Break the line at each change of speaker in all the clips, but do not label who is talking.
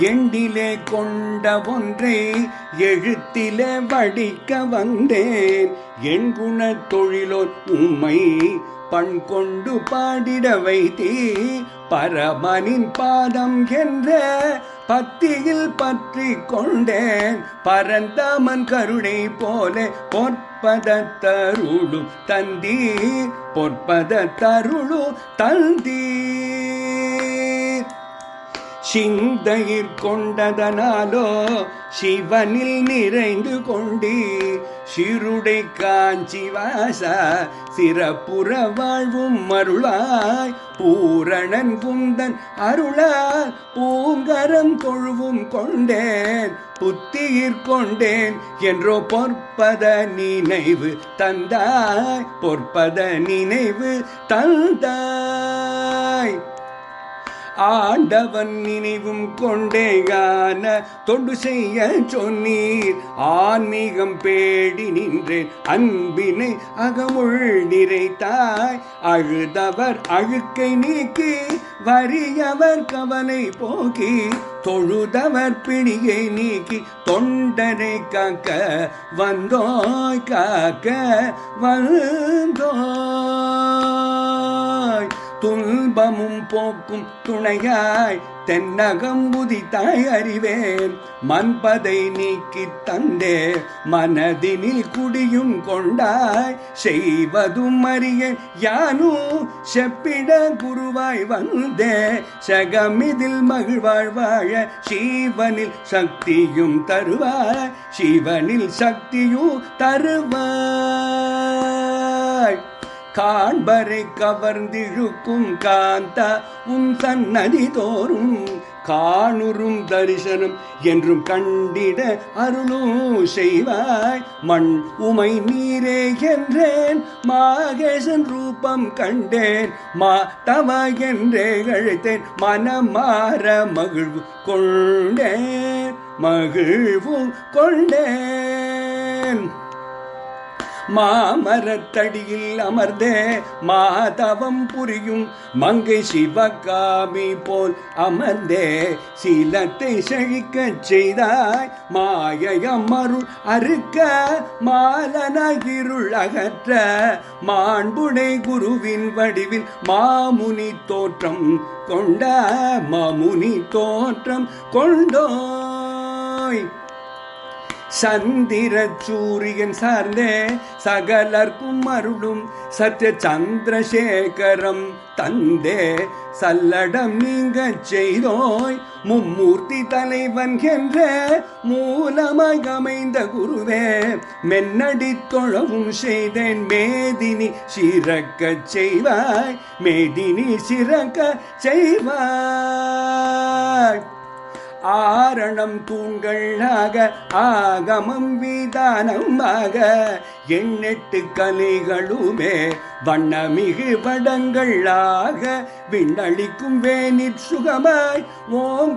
எண்டிலே கொண்ட ஒன்றை எழுத்திலே வடிக்க வந்தேன். என் குண தொழிலோர் உம்மை பண் கொண்டு பாடிட வைத்தீ. பரமனின் பாதம் என்ற பத்தியில் பற்றி கொண்டேன். பரந்தாமன் கருணை போல பொற்பத தருளு தந்தீ பொற்பத தருளு தந்தீர். சிந்தையிற் கொண்டதனாலோ சிவனில் நிறைந்து கொண்டு. சிருடை காஞ்சி வாசா சிறப்புற வாழ்வும் மருளாய் பூரணன் குந்தன் அருளால் பூங்கரம் தொழுவும் கொண்டேன். புத்தியிற் கொண்டேன் என்றோ பொற்பத நினைவு தந்தாய். பொற்பத நினைவு தந்தாய். ஆண்டவன் நினைவும் கொண்டேயான தொண்டு செய்ய சொன்னீர். ஆன்மீகம் பேடி நின்றேன் அன்பினை அகமுள் நிறைத்தாய். அழுதவர் அழுக்கை நீக்கி வறியவர் கவலை போக்கி. தொழுதவர் பிடியை நீக்கி தொண்டனை காக்க வந்தோய் காக்க வந்தோய். துன்பமும் போக்கும் துணையாய் தென்னகம்புதி தாய் அறிவேன். மண்பதை நீக்கி தந்தே மனதினில் குடியும் கொண்டாய். செய்வதும் அறிய யானு செப்பிட குருவாய் வந்தே. சகமிதில் மகிழ்வாழ் வாழ சிவனில் சக்தியும் தருவாய். சிவனில் சக்தியும் தருவாய். காண்பரை கவர்ந்திழுக்கும் காந்தா உன் சன்னதி தோறும் காணுறும் தரிசனம் என்றும் கண்டிட அருளும் செய்வாய். மண் உமை நீரே என்றேன் மாகேசன் ரூபம் கண்டேன் மா தவ என்றே அழைத்தேன் மனமாற மகிழ்வு கொண்டேன் மகிழ்வு கொண்டேன். மாமரத்தடியில் அமர்ந்தே மாதவம் புரியும் மங்கை சிவகாமி போல் அமர்ந்தே சீலத்தை செழிக்க செய்தாய். மாயயம் அருள் அறுக்க மாலனகிருள் அகற்ற மாண்புடை குருவின் வடிவில் மாமுனி தோற்றம் கொண்ட மாமுனி தோற்றம் கொண்டோய். சந்திர சூரியன் சார்ந்தே சகலர்க்கும் அருளும் சத்ய சந்திரசேகரம் தந்தே. சல்லடம் நீங்க செய்தோய் மும்மூர்த்தி தலைவன் என்ற மூலமாக அமைந்த குருவே மென்னடி தொழவும் செய்தேன் மேதினி சிறக்க செய்வாய் மேதினி சிறக்க செய்வாய். ஆரணம் தூண்களாக ஆகமம் விதானமாக எண்ணெட்டு கலைகளுமே வண்ணமிகு படங்களாக விண்ணளிக்கும் வேணிற் சுகமாய் ஓம்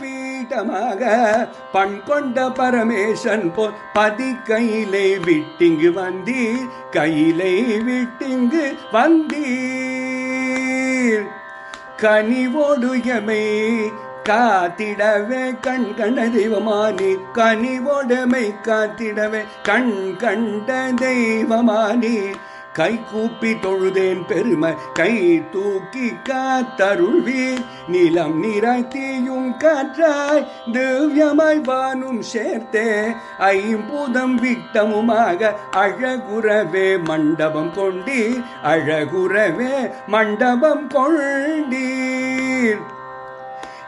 பீட்டமாக பண் கொண்ட பரமேசன் போல் பதி கையிலை விட்டிங்கு வந்தீர் கையிலை விட்டிங்கு வந்தீர். கனிவோடு எமை காத்திடவே கண் கண்ட தெய்வமானி கனிவோடமை காத்திடவே கண் கண்ட தெய்வமானி கை கூப்பி தொழுதேன் பெருமை கை தூக்கி காத்தருள்வீர். நிலம் நீராய் தீயும் காற்றாய் திவ்யமாய் வானும் சேர்த்தே ஐம்பூதம் விட்டமுமாக அழகுறவே மண்டபம் கொண்டீர். அழகுறவே மண்டபம் கொண்டீர்.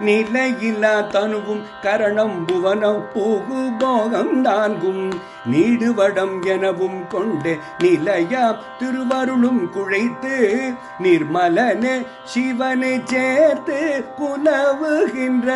நிலையில்லா தனுவும் கரணம் புவனம் பூகு போகம் நான்கும் நீடுவடம் எனவும் கொண்டு நிலையா திருவருளும் குழைத்து நிர்மலனே சிவனை சேர்த்து புலவுகின்ற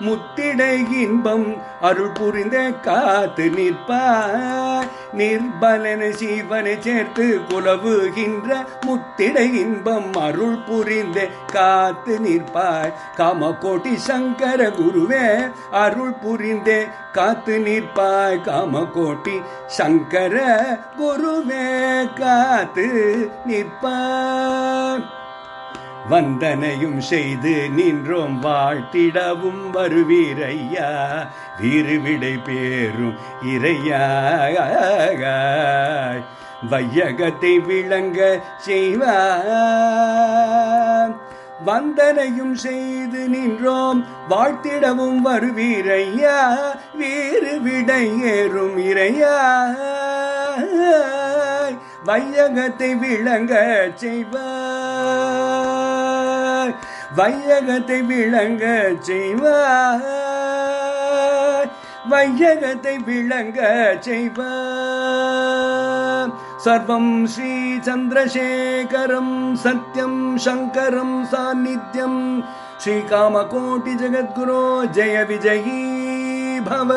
முத்திடை இன்பம் அருள் புரிந்த காத்து நிற்பாய் நிர்பலன சிவனை சேர்த்து குலவுகின்ற முத்திடை இன்பம் அருள் புரிந்த காத்து நிற்பாய். காமகோட்டி சங்கர குருவே அருள் புரிந்தே காத்து நிற்பாய். கோட்டி சங்கர குருவே காத்து நிற்பார் வந்தனையும் செய்து நின்றோம் வாழ்த்திடவும் வருவீரையா. வீறுவிடை பேரும் இறையா வையகத்தை விளங்க செய்வார் வந்தனையும் செய்து நின்றோம். வாழ்த்திடவும் வருவீரையா வீறு விடை ஏறும் இறையா வையகத்தை விளங்க செய்வார் வையகத்தை விளங்க செய்வார் வையகத்தை விளங்க செய்வார் सर्वं श्रीचन्द्रशेखरं सत्यं शङ्करं सान्निध्यं श्रीकामकोटिजगद्गुरो जय विजयी भव।